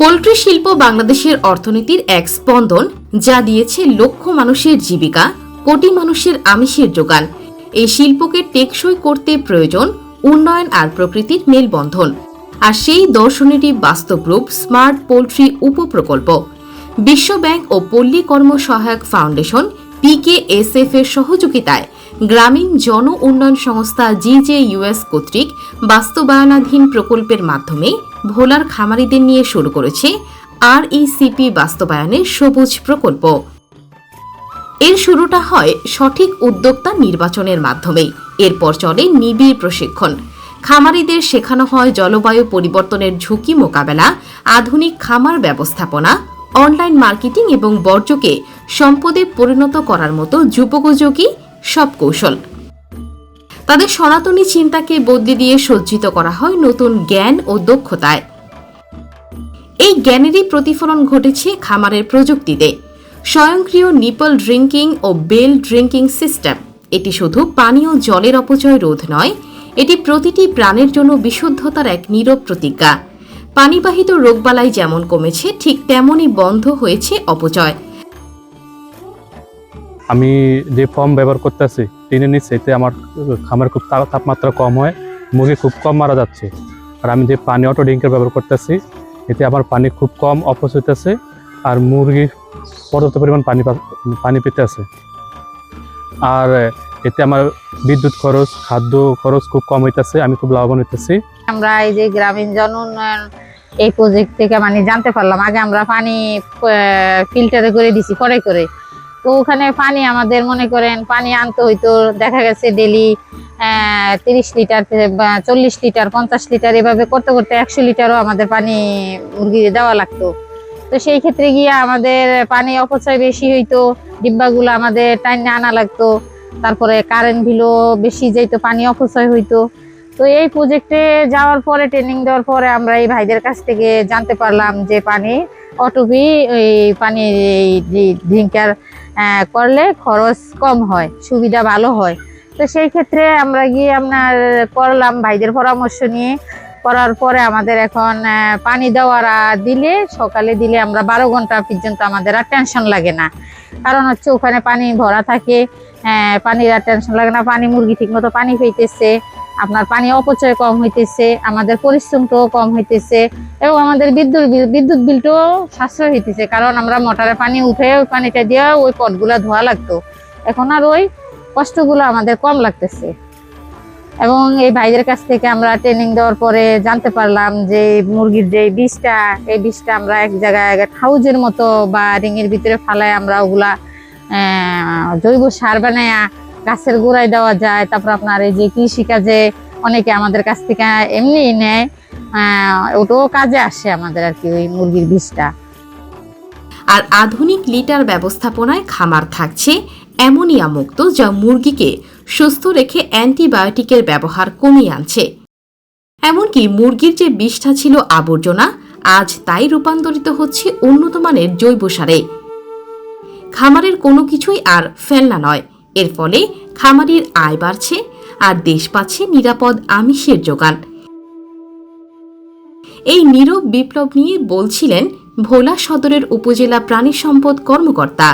Poultry শিল্প বাংলাদেশের অর্থনীতির এক স্পন্দন যা দিয়েছে লক্ষ মানুষের জীবিকা, কোটি মানুষের আমিষের যোগান। এই শিল্পকে টেকসই করতে প্রয়োজন উন্নয়ন আর প্রকৃতির মেলবন্ধন। আর সেই দর্শনেরই বাস্তব রূপ স্মার্ট পোলট্রি উপপ্রকল্প। বিশ্ব ব্যাংক ও পল্লী কর্ম সহায়ক ফাউন্ডেশন পিকেএসএফ এর সহযোগিতায় গ্রামীণ জন উন্নয়ন সংস্থা জিজেইউএস কর্তৃক বাস্তবায়নাধীন প্রকল্পের মাধ্যমে ভোলার খামারিদের নিয়ে শুরু করেছে আর ইসিপি বাস্তবায়নের সবুজ প্রকল্প। এর শুরুটা হয় সঠিক উদ্যোক্তা নির্বাচনের মাধ্যমে এরপর চলে নিবিড় প্রশিক্ষণ। খামারিদের শেখানো হয় জলবায়ু পরিবর্তনের ঝুঁকি মোকাবেলা, আধুনিক খামার ব্যবস্থাপনা, অনলাইন মার্কেটিং এবং বর্জ্যকে সম্পদে পরিণত করার মতো যুগোপযোগী সব কৌশল। তাদের সনাতনী চিন্তাকে বদলে দিয়ে সজ্জিত করা হয় নতুন জ্ঞান ও দক্ষতায়। এই জ্ঞানেরই প্রতিফলন ঘটেছে খামারের প্রযুক্তিতে। স্বয়ংক্রিয় নিপল ড্রিঙ্কিং ও বেল ড্রিঙ্কিং সিস্টেম। এটি শুধু পানীয় জলের অপচয় রোধ নয়, এটি প্রতিটি প্রাণের জন্য বিশুদ্ধতার এক নীরব প্রতিজ্ঞা। পানিবাহিত রোগবালাই যেমন কমেছে, ঠিক তেমনই বন্ধ হয়েছে অপচয়। আমি যে ফর্ম ব্যবহার করতেছি টিনের নিচে এতে আমার খামার খুব তাপমাত্রা কম হয়, মুরগি খুব কম মারা যাচ্ছে। আর আমি যে পানি অটো ড্রিঙ্কের ব্যবহার করতেছি, এতে আমার পানি খুব কম অপচয় হইতেছে, আর মুরগি পর্যাপ্ত পরিমাণ পানি পানি পেতে আছে আর, এতে আমার বিদ্যুৎ খরচ, খাদ্য খরচ খুব কম হইতেছে, আমি খুব লাভবান হইতেছি। আমরা এই যে গ্রামীণ জন উন্নয়ন এই প্রজেক্ট থেকে মানে জানতে পারলাম, আগে আমরা পানি ফিল্টারে করে দিছি করে করে। তো ওখানে পানি আমাদের মনে করেন পানি আনতে হইতো, দেখা গেছে ডেলি তিরিশ লিটার চল্লিশ লিটার, পঞ্চাশ লিটার এভাবে করতে করতে একশো লিটারও আমাদের পানি মুরগি দেওয়া লাগতো। তো সেই ক্ষেত্রে গিয়ে আমাদের পানি অপচয় বেশি হইতো, ডিব্বাগুলো আমাদের টাইনে আনা লাগতো, তারপরে কারেন্ট বিলও বেশি যেত পানি অপচয় হইতো। তো এই প্রজেক্টে যাওয়ার পরে ট্রেনিং দেওয়ার পরে আমরা এই ভাইদের কাছ থেকে জানতে পারলাম যে পানি অটোপি এই পানি, এই ড্রিঙ্কার করলে খরচ কম হয়, সুবিধা ভালো হয়। তো সেই ক্ষেত্রে আমরা গিয়ে আপনার করলাম, ভাইদের পরামর্শ নিয়ে। করার পরে আমাদের এখন পানি দেওয়ারা দিলে, সকালে দিলে আমরা বারো ঘণ্টা পর্যন্ত আমাদের আর টেনশন লাগে না। কারণ হচ্ছে ওখানে পানি ভরা থাকে পানির আর টেনশন লাগে না। পানি মুরগি ঠিক মতো পানি পেইতেছে আপনার পানি অপচয় কম হইতেছে, আমাদের পরিশ্রমটাও কম হইতেছে এবং আমাদের বিদ্যুৎ বিল, বিদ্যুৎ বিলটাও সাশ্রয় হইতেছে, কারণ আমরা মোটরে পানি উঠে ওই পানিটা দিয়ে ওই পটগুলা ধোয়া লাগতো। এখন আর ওই কষ্টগুলো আমাদের কম লাগতেছে। এবং এই ভাইদের কাছ থেকে আমরা ট্রেনিং দেওয়ার পরে জানতে পারলাম যে মুরগির যে বিষটা, এই বিষটা আমরা এক জায়গায় হাউজের মতো বা রিঙের ভিতরে ফালায় আমরা ওগুলা জৈব সার বানায় গাছের গোড়ায় দেওয়া যায়, তারপর আপনার এই যে কৃষিকাজে অনেকে আমাদের কাছ থেকে এমনি নেয় ওটাও কাজে আসে আমাদের আর কি ওই মুরগির বিষটা আর আধুনিক লিটার ব্যবস্থাপনায় খামার থাকছে অ্যামোনিয়া মুক্ত যা মুরগিকে সুস্থ রেখে অ্যান্টিবায়োটিকের ব্যবহার কমিয়ে আনছে। এমনকি মুরগির যে বিষটা ছিল আবর্জনা, আজ তাই রূপান্তরিত হচ্ছে উন্নত মানের জৈব সারে। খামারের কোনো কিছুই আর ফেলনা নয় এর ফলে খামারির আয় বাড়ছে আর দেশ পাচ্ছে নিরাপদ আমিষের যোগান। এই নীরব বিপ্লব নিয়ে বলছিলেন ভোলা সদরের উপজেলা প্রাণী সম্পদ কর্মকর্তা।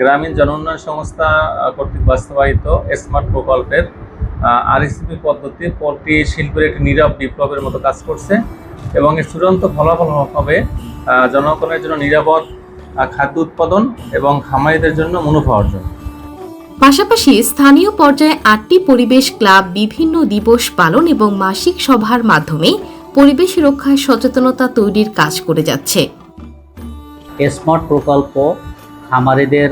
গ্রামীণ জন উন্নয়ন সংস্থা কর্তৃক বাস্তবায়িত স্মার্ট প্রকল্পের আরএসপি পদ্ধতি পোলট্রি শিল্পের একটি নীরব বিপ্লবের মতো কাজ করছে এবং এর চূড়ান্ত ফলাফল হবে জনগণের জন্য নিরাপদ খাদ্য উৎপাদন এবং খামারিদের জন্য মুনাফা অর্জন। পাশাপাশি স্থানীয় পর্যায়ে আটটি পরিবেশ ক্লাব বিভিন্ন দিবস পালন এবং মাসিক সভার মাধ্যমে পরিবেশ রক্ষায় সচেতনতা তৈরির কাজ করে যাচ্ছে। স্মার্ট প্রকল্প খামারিদের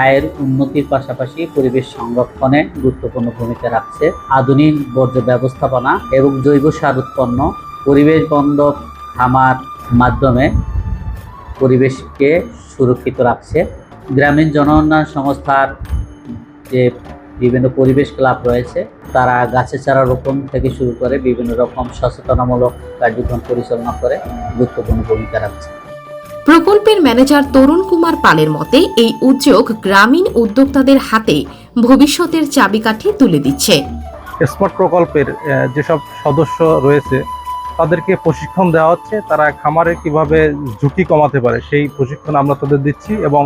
আয়ের উন্নতির পাশাপাশি পরিবেশ সংরক্ষণে গুরুত্বপূর্ণ ভূমিকা রাখছে। আধুনিক বর্জ্য ব্যবস্থাপনা এবং জৈব সার উৎপন্ন পরিবেশ বান্ধব খামার মাধ্যমে পরিবেশকে সুরক্ষিত রাখছে। গ্রামীণ জন উন্নয়ন সংস্থার যে বিভিন্ন পরিবেশ ক্লাব রয়েছে তারা গাছের চারা রোপণ থেকে শুরু করে বিভিন্ন রকম সচেতনামূলক কার্যক্রম পরিচালনা করে গুরুত্বপূর্ণ ভূমিকা রাখছে। প্রকল্পের ম্যানেজার তরুণ কুমার পালের মতে এই উদ্যোগ গ্রামীণ উদ্যোক্তাদের হাতে ভবিষ্যতের চাবিকাঠি তুলে দিচ্ছে। স্মার্ট প্রকল্পের যেসব সদস্য রয়েছে তাদেরকে প্রশিক্ষণ দেওয়া হচ্ছে তারা খামারে কীভাবে ঝুঁকি কমাতে পারে সেই প্রশিক্ষণ আমরা তাদের দিচ্ছি এবং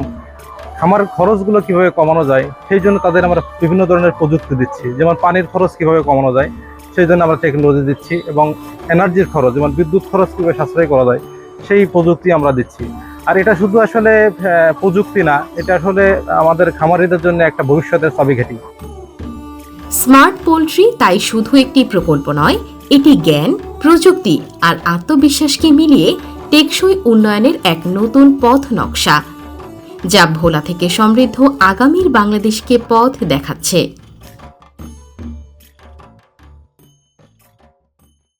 খামার খরচগুলো কীভাবে কমানো যায়, সেই জন্য তাদের আমরা বিভিন্ন ধরনের প্রযুক্তি দিচ্ছি। যেমন পানির খরচ কীভাবে কমানো যায়, সেই জন্য আমরা টেকনোলজি দিচ্ছি এবং এনার্জির খরচ, যেমন বিদ্যুৎ খরচ কীভাবে সাশ্রয় করা যায়, সেই প্রযুক্তি আমরা দিচ্ছি। আর এটা শুধু আসলে প্রযুক্তি না, এটা আসলে আমাদের খামারিদের জন্য একটা ভবিষ্যতের চাবিকাঠি স্মার্ট পোল্ট্রি তাই শুধু একটি প্রকল্প নয়, এটি জ্ঞান, প্রযুক্তি আর আত্মবিশ্বাসকে মিলিয়ে টেকসই উন্নয়নের এক নতুন পথ নকশা যা ভোলা থেকে সমৃদ্ধ আগামীর বাংলাদেশকে পথ দেখাচ্ছে।